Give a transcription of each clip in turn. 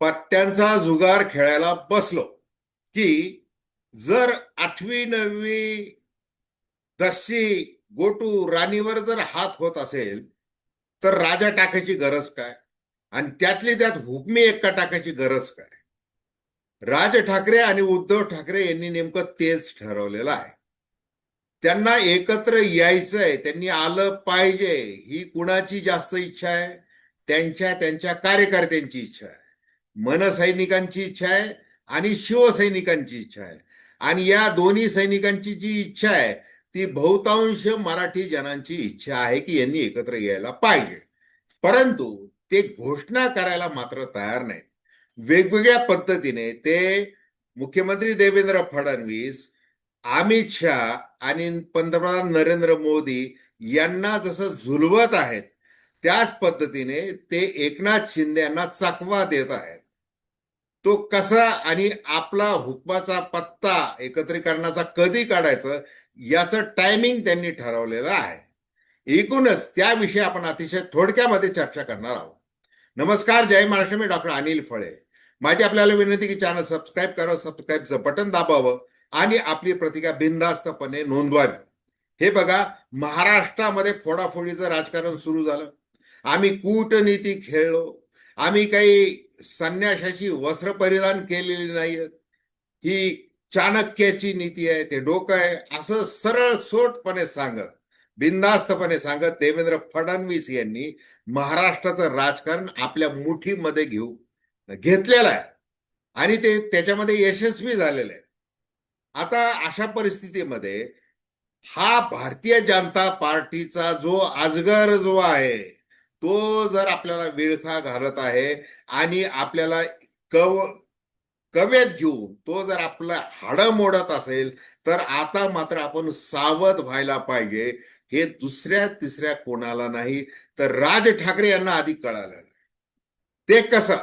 पत्त्यांचा जुगार खेळायला बसलो की जर आठवी नववी दशी गोटू राणीवर जर हात होत असेल तर राजा टाकायची गरज काय? आणि त्यातली त्यात हुकमी एक्का टाकायची गरज काय? राज ठाकरे आणि उद्धव ठाकरे यांनी नेमकं तेच ठरवलेलं आहे. त्यांना एकत्र यायचंय त्यांनी आलं पाहिजे ही कुणाची जास्त इच्छा आहे? त्यांच्या त्यांच्या कार्यकर्त्यांची इच्छा आहे. मनसैनिकांची इच्छा आहे आणि शिवसैनिकांची इच्छा आहे. आणि या दोन्ही सैनिकांची जी इच्छा आहे ती बहुतांश मराठी जनांची इच्छा आहे की यांनी एकत्र यायला पाहिजे. परंतु ते घोषणा करायला मात्र तयार नाहीत. वेगवेगळ्या पद्धतीने ते मुख्यमंत्री देवेंद्र फडणवीस अमित शहा आणि पंतप्रधान नरेंद्र मोदी यांना जसं झुलवत आहेत त्याच पद्धतीने ते एकनाथ शिंदे यांना चकवा देत आहेत. तो कसा आणि आपला हुकमाचा पत्ता एकत्रीकरणाचा कधी काढायचं याचं टायमिंग त्यांनी ठरवलेलं आहे. एकूणच त्याविषयी आपण अतिशय थोडक्यामध्ये चर्चा करणार आहोत. नमस्कार जय महाराष्ट्र मी डॉक्टर अनिल फळे. माझी आपल्याला विनंती की चॅनल सबस्क्राईब करावं सबस्क्राईबचं बटन दाबावं आणि आपली प्रतिक्रिया बिनधास्तपणे नोंदवावी. हे बघा महाराष्ट्रामध्ये फोडाफोडीचं राजकारण सुरू झालं. आम्ही कूटनीती खेळलो आम्ही काही संन्याशाची वस्त्र परिधान केलेली नाही ही चाणक्याची नीती आहे ते डोकं आहे. असं सरळ सोटपणे सांगत बिनधास्तपणे सांगत देवेंद्र फडणवीस यांनी महाराष्ट्राचं राजकारण आपल्या मुठीमध्ये घेऊ. घेतलेलं आहे. आणि ते त्याच्यामध्ये यशस्वी झालेले आहे आता अशा परिस्थितीमध्ये हा भारतीय जनता पार्टीचा जो अजगर जो आहे तो जर आपल्याला विळखा घालत आहे आणि आपल्याला कव कवेत घेऊन तो जर आपलं हाडं मोडत असेल तर आता मात्र आपण सावध व्हायला पाहिजे. हे दुसऱ्या तिसऱ्या कोणाला नाही तर राज ठाकरे यांना आधी कळालं. ते कसं?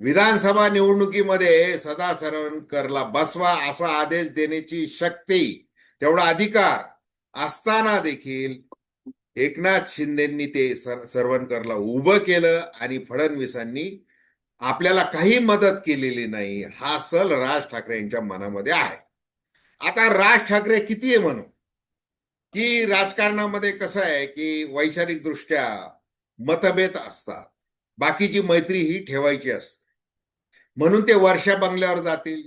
विधानसभा निवडणुकीमध्ये सदा करला बसवा असा आदेश देण्याची शक्ती तेवढा अधिकार असताना देखील एकनाथ शिंदेंनी ते सर सरवणकरला उभं केलं आणि फडणवीसांनी आपल्याला काही मदत केलेली नाही हा सल राज ठाकरे यांच्या मनामध्ये आहे. आता राज ठाकरे किती आहे म्हणू की राजकारणामध्ये कसं आहे की वैचारिक दृष्ट्या मतभेद असतात बाकीची मैत्री ही ठेवायची असते. म्हणून ते वर्षा बंगल्यावर जातील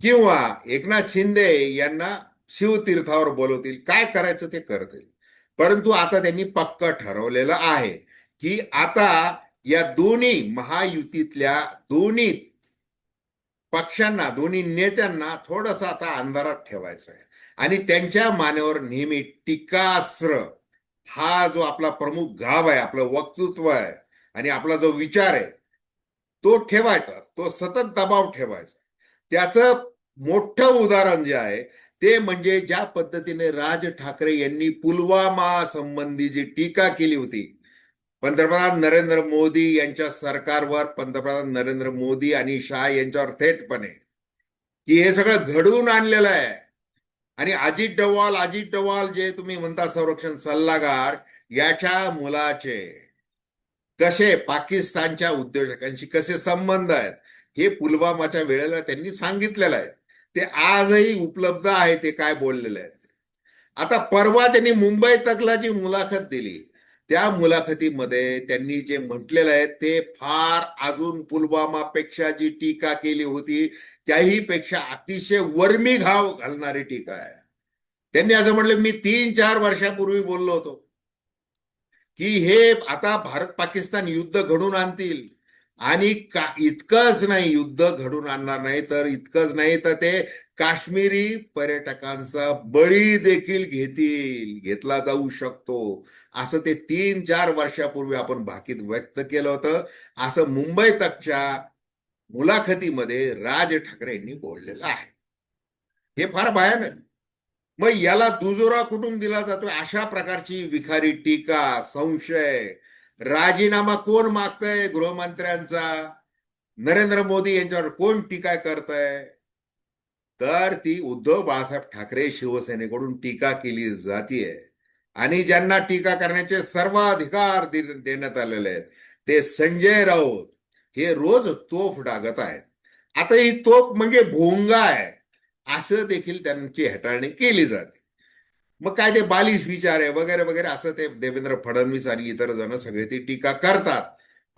किंवा एकनाथ शिंदे यांना शिवतीर्थावर बोलवतील काय करायचं ते करतील. परंतु आता त्यांनी पक्क ठरवलेलं आहे की आता या दोन्ही महायुतीतल्या दोन्ही पक्षांना दोन्ही नेत्यांना थोडस आता अंधारात ठेवायचं आहे. आणि त्यांच्या मानेवर नेहमी टीकास्त्र हा जो आपला प्रमुख गाव आहे आपलं वक्तृत्व आहे आणि आपला जो विचार आहे तो ठेवायचा तो सतत दबाव ठेवायचा त्याचं मोठं उदाहरण जे आहे ते म्हणजे ज्या पद्धतीने राज ठाकरे यांनी पुलवामा संबंधी जी टीका केली होती पंतप्रधान नरेंद्र मोदी यांच्या सरकारवर पंतप्रधान नरेंद्र मोदी आणि शाह यांच्यावर थेटपणे की हे सगळं घडवून आणलेलं आहे. आणि अजित डवाल अजित डवाल जे तुम्ही म्हणता संरक्षण सल्लागार याच्या मुलाचे कसे पाकिस्तानच्या उद्योजकांशी कसे संबंध आहेत हे पुलवामाच्या वेळेला त्यांनी सांगितलेलं आहे. ते आजही उपलब्ध आहे ते काय बोललेले आहेत आता परवा त्यांनी मुंबई तकला जी मुलाखत दिली. त्या मुलाखतीमध्ये त्यांनी जे म्हटलेलं आहे ते फार अजून पुलवामापेक्षा जी टीका केली होती त्याही पेक्षा अतिशय वर्मी घाव घालणारी टीका आहे. त्यांनी असं म्हटलं मी तीन चार वर्षापूर्वी बोललो होतो की हे आता भारत पाकिस्तान युद्ध घडून आणतील. आणि का इतकंच नाही युद्ध घडून आणणार नाही तर इतकंच नाही तर ते काश्मीरी पर्यटकांचा बळी देखील घेतील घेतला जाऊ शकतो. असं ते तीन चार वर्षापूर्वी आपण भाकीत व्यक्त केलं होतं. असं मुंबई तकच्या मुलाखतीमध्ये राज ठाकरे यांनी बोललेलं आहे. हे फार भयानक. मग याला दुजोरा कुठून दिला जातो अशा प्रकारची विखारी टीका संशय राजीनामा कोण मागतंय गृहमंत्र्यांचा? नरेंद्र मोदी यांच्यावर कोण टीका करतय? तर ती उद्धव बाळासाहेब ठाकरे शिवसेनेकडून टीका केली जातीये. आणि ज्यांना टीका करण्याचे सर्व अधिकार दे- देण्यात आलेले आहेत ते संजय राऊत. हे रोज तोफ डागत आहेत. आता ही तोफ म्हणजे भोंगा आहे. असं देखील त्यांची हेटाळणी केली जाते. मग काय ते बालिश विचार आहे वगैरे वगैरे असं ते देवेंद्र फडणवीस आणि इतर जण सगळे ती टीका करतात.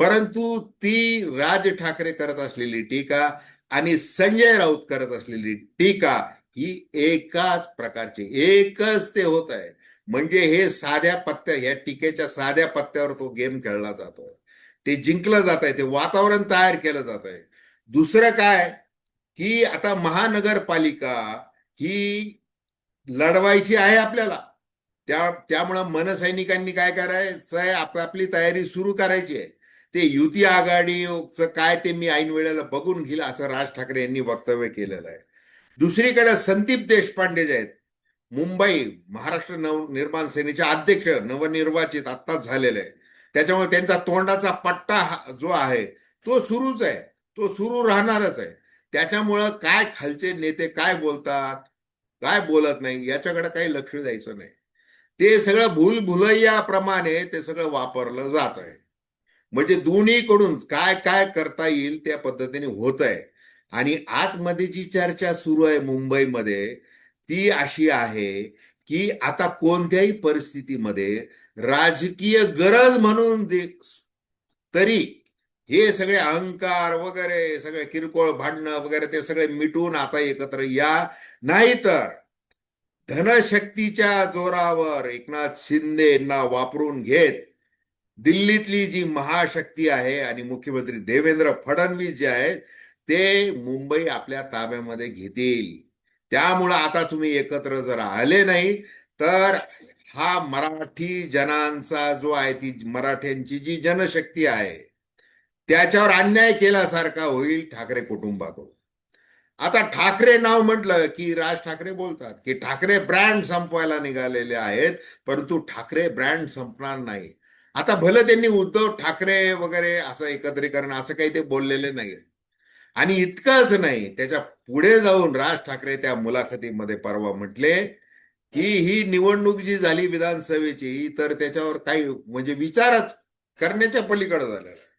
परंतु ती राज ठाकरे करत असलेली टीका आणि संजय राऊत करत असलेली टीका ही एकाच प्रकारची एकच ते होत आहे. म्हणजे हे साध्या पत्त्या ह्या टीकेच्या साध्या पत्त्यावर तो गेम खेळला जातोय. ते जिंकलं जात आहे ते वातावरण तयार केलं जात आहे दुसरं काय की आता महानगरपालिका ही लढवायची आहे आपल्याला. त्या त्यामुळं मनसैनिकांनी काय करायचं? आहे आपापली तयारी सुरू करायची आहे. ते युती आघाडीचं काय ते मी ऐन वेळेला बघून घेईल असं राज ठाकरे यांनी वक्तव्य केलेलं आहे. दुसरीकडे संदीप देशपांडे जे आहेत मुंबई महाराष्ट्र नवनिर्माण सेनेचे अध्यक्ष नवनिर्वाचित आत्ताच झालेले आहे त्याच्यामुळे त्यांचा तोंडाचा पट्टा जो आहे तो सुरूच आहे. तो सुरू राहणारच आहे. त्याच्यामुळं काय खालचे नेते काय बोलतात? काय बोलत नाही याच्याकडे काही लक्ष द्यायचं नाही. ते सगळं भूल भुलैयाप्रमाणे ते सगळं वापरलं जात आहे. म्हणजे दोन्हीकडून काय काय करता येईल त्या पद्धतीने होत आहे. आणि आतमध्ये जी चर्चा सुरू आहे मुंबईमध्ये. ती अशी आहे की आता कोणत्याही परिस्थितीमध्ये राजकीय गरज म्हणून तरी हे सगळे अहंकार वगैरे सगळे किरकोळ भांडणं वगैरे ते सगळे मिटून आता एकत्र या. नाहीतर धनशक्तीच्या जोरावर एकनाथ शिंदेना वापरून घेत दिल्लीतली जी महाशक्ती आहे आणि मुख्यमंत्री देवेंद्र फडणवीस जे आहेत ते मुंबई आपल्या ताब्यामध्ये घेतील. त्यामुळं आता तुम्ही एकत्र जर आले नाही तर हा मराठी जनांचा जो आहे ती मराठ्यांची जी जनशक्ती आहे त्याच्यावर अन्याय केल्यासारखा होईल ठाकरे कुटुंबाकडून. आता ठाकरे नाव म्हटलं की राज ठाकरे बोलतात की ठाकरे ब्रँड संपवायला निघालेले आहेत परंतु ठाकरे ब्रँड संपणार नाही. आता भलं त्यांनी उद्धव ठाकरे वगैरे असं एकत्रीकरण असं काही ते बोललेले नाही आणि इतकंच नाही त्याच्या पुढे जाऊन राज ठाकरे त्या मुलाखतीमध्ये परवा म्हटले की ही निवडणूक जी झाली विधानसभेची तर त्याच्यावर काही म्हणजे विचारच करण्याच्या पलीकडे झालेला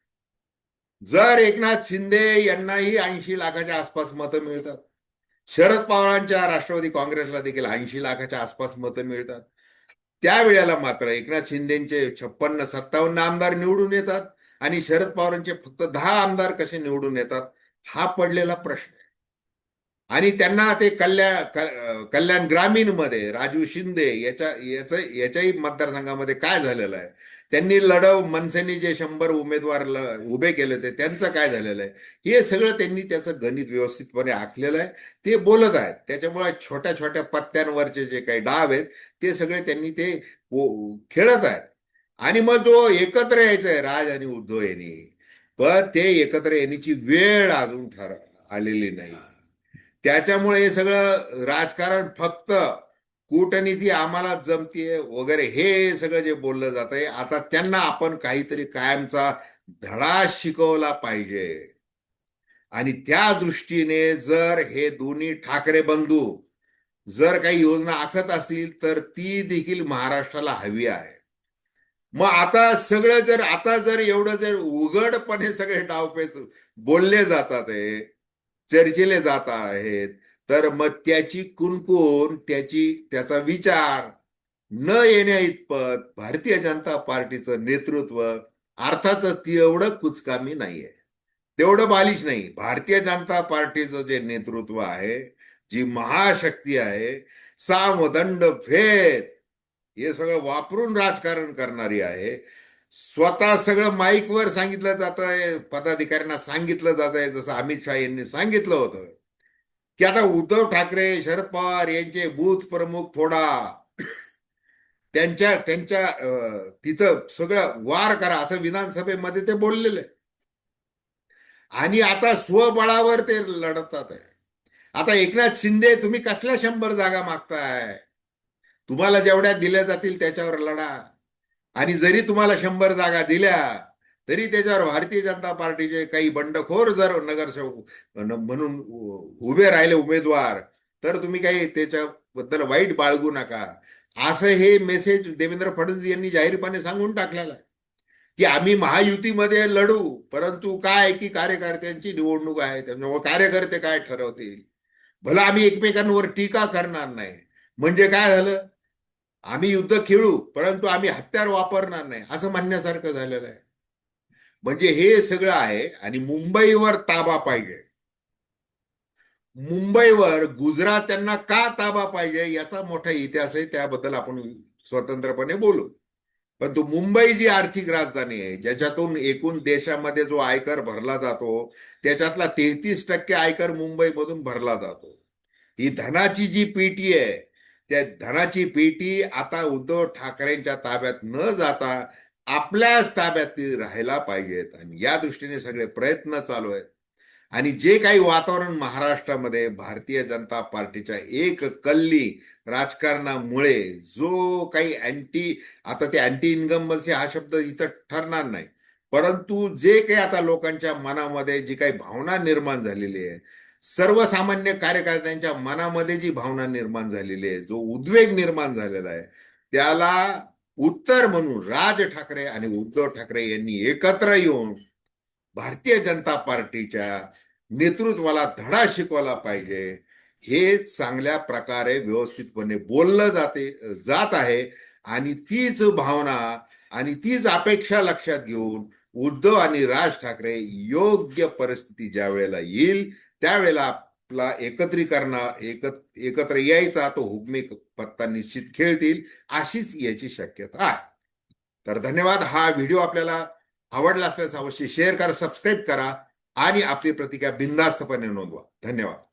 जर एकनाथ शिंदे यांनाही ऐंशी लाखाच्या आसपास मतं मिळतात शरद पवारांच्या राष्ट्रवादी काँग्रेसला देखील ऐंशी लाखाच्या आसपास मतं मिळतात. त्यावेळेला मात्र एकनाथ शिंदेचे छप्पन्न सत्तावन्न आमदार निवडून येतात आणि शरद पवारांचे फक्त दहा आमदार कसे निवडून येतात हा पडलेला प्रश्न आहे. आणि त्यांना ते कल्याण कल्याण ग्रामीणमध्ये राजू शिंदे याच्या याचं याच्याही मतदारसंघामध्ये काय झालेलं आहे? त्यांनी लढव मनसेने जे शंभर उमेदवार ल- उभे केले ते त्यांचं काय झालेलं आहे? हे सगळं त्यांनी त्याचं गणित व्यवस्थितपणे आखलेलं आहे. ते बोलत आहेत. त्याच्यामुळे छोट्या छोट्या पत्त्यांवरचे जे काही डाव आहेत ते सगळे त्यांनी ते खेळत आहेत. आणि मग जो एकत्र यायचा आहे राज आणि उद्धव यांनी पण ते एकत्र येण्याची वेळ अजून ठर आलेली नाही. त्याच्यामुळे हे सगळं राजकारण फक्त कूटनीती आम्हाला जमतीये वगैरे हे सगळं जे बोललं जात आहे आता त्यांना आपण काहीतरी कायमचा धडा शिकवला पाहिजे. आणि त्या दृष्टीने जर हे दोन्ही ठाकरे बंधू जर काही योजना आखत असतील तर ती देखील महाराष्ट्राला हवी आहे. मग आता सगळं जर आता जर एवढं जर उघडपणे सगळे डावपेच बोलले जातात आहे चर्चेले जात आहेत. तर मग त्याची कुणकुण त्याची त्याचा विचार न येण्या इतपत भारतीय जनता पार्टीचं नेतृत्व अर्थातच ती एवढं कुचकामी नाहीये. तेवढं बालिश नाही. भारतीय जनता पार्टीचं जे नेतृत्व आहे जी महाशक्ती आहे सामदंड भेद हे सगळं वापरून राजकारण करणारी आहे. स्वतः सगळं माईकवर सांगितलं जात आहे पदाधिकाऱ्यांना सांगितलं जात आहे जसं अमित शहा यांनी सांगितलं होतं. की आता उद्धव ठाकरे शरद पवार यांचे बूथ प्रमुख थोडा. त्यांच्या त्यांच्या तिथं सगळं वार करा असं विधानसभेमध्ये ते बोललेले. आणि आता स्वबळावर ते लढतात. आहे आता एकनाथ शिंदे तुम्ही कसल्या शंभर जागा मागताय? तुम्हाला जेवढ्या दिल्या जातील त्याच्यावर लढा. आणि जरी तुम्हाला शंभर जागा दिल्या तरी त्याच्यावर भारतीय जनता पार्टीचे काही बंडखोर जर नगरसेवक म्हणून उभे राहिले उमेदवार तर तुम्ही काही त्याच्याबद्दल वाईट बाळगू नका. असं हे मेसेज देवेंद्र फडणवीस यांनी जाहीरपणे सांगून टाकलेलं आहे. की आम्ही महायुतीमध्ये लढू परंतु काय की कार्यकर्त्यांची निवडणूक आहे त्यामुळे कार्यकर्ते काय ठरवतील? भला आम्ही एकमेकांवर टीका करणार नाही. म्हणजे काय झालं? आम्ही युद्ध खेळू परंतु आम्ही हत्यार वापरणार नाही असं म्हणण्यासारखं झालेलं आहे. म्हणजे हे सगळं आहे आणि मुंबईवर ताबा पाहिजे. मुंबईवर गुजरात त्यांना का ताबा पाहिजे याचा मोठा इतिहास आहे त्याबद्दल आपण स्वतंत्रपणे बोलू. परंतु मुंबई जी आर्थिक राजधानी आहे ज्याच्यातून एकूण देशामध्ये जो आयकर भरला जातो त्याच्यातला तेहतीस टक्के आयकर मुंबईमधून भरला जातो. ही धनाची जी पेटी आहे त्या धनाची पेटी आता उद्धव ठाकरेंच्या ताब्यात न जाता आपल्याच ताब्यात ती राहायला पाहिजेत. आणि या दृष्टीने सगळे प्रयत्न चालू आहेत. आणि जे काही वातावरण महाराष्ट्रामध्ये भारतीय जनता पार्टीच्या एक कल्ली राजकारणामुळे जो काही अँटी आता ते अँटी इन्कम्बन्सी हा शब्द इथं ठरणार नाही. परंतु जे काही आता लोकांच्या मनामध्ये जी काही भावना निर्माण झालेली आहे सर्वसामान्य कार्यकर्त्यांच्या मनामध्ये जी भावना निर्माण झालेली आहे जो उद्वेग निर्माण झालेला आहे त्याला उत्तर म्हणून राज ठाकरे आणि उद्धव ठाकरे यांनी एकत्र येऊन भारतीय जनता पार्टीच्या नेतृत्वाला धडा शिकवायला पाहिजे. हे चांगल्या प्रकारे व्यवस्थितपणे बोललं जाते जात आहे आणि तीच भावना आणि तीच अपेक्षा लक्षात घेऊन उद्धव आणि राज ठाकरे योग्य परिस्थिती ज्या वेळेला येईल त्यावेळेला आपला एकत्रीकरणा एकत एकत्र यायचा तो हुकमी पत्ता निश्चित खेळतील अशीच याची शक्यता आहे. तर धन्यवाद. हा व्हिडिओ आपल्याला आवडला असल्यास अवश्य शेअर करा सबस्क्राईब करा आणि आपली प्रतिक्रिया बिनधास्तपणे नोंदवा. धन्यवाद.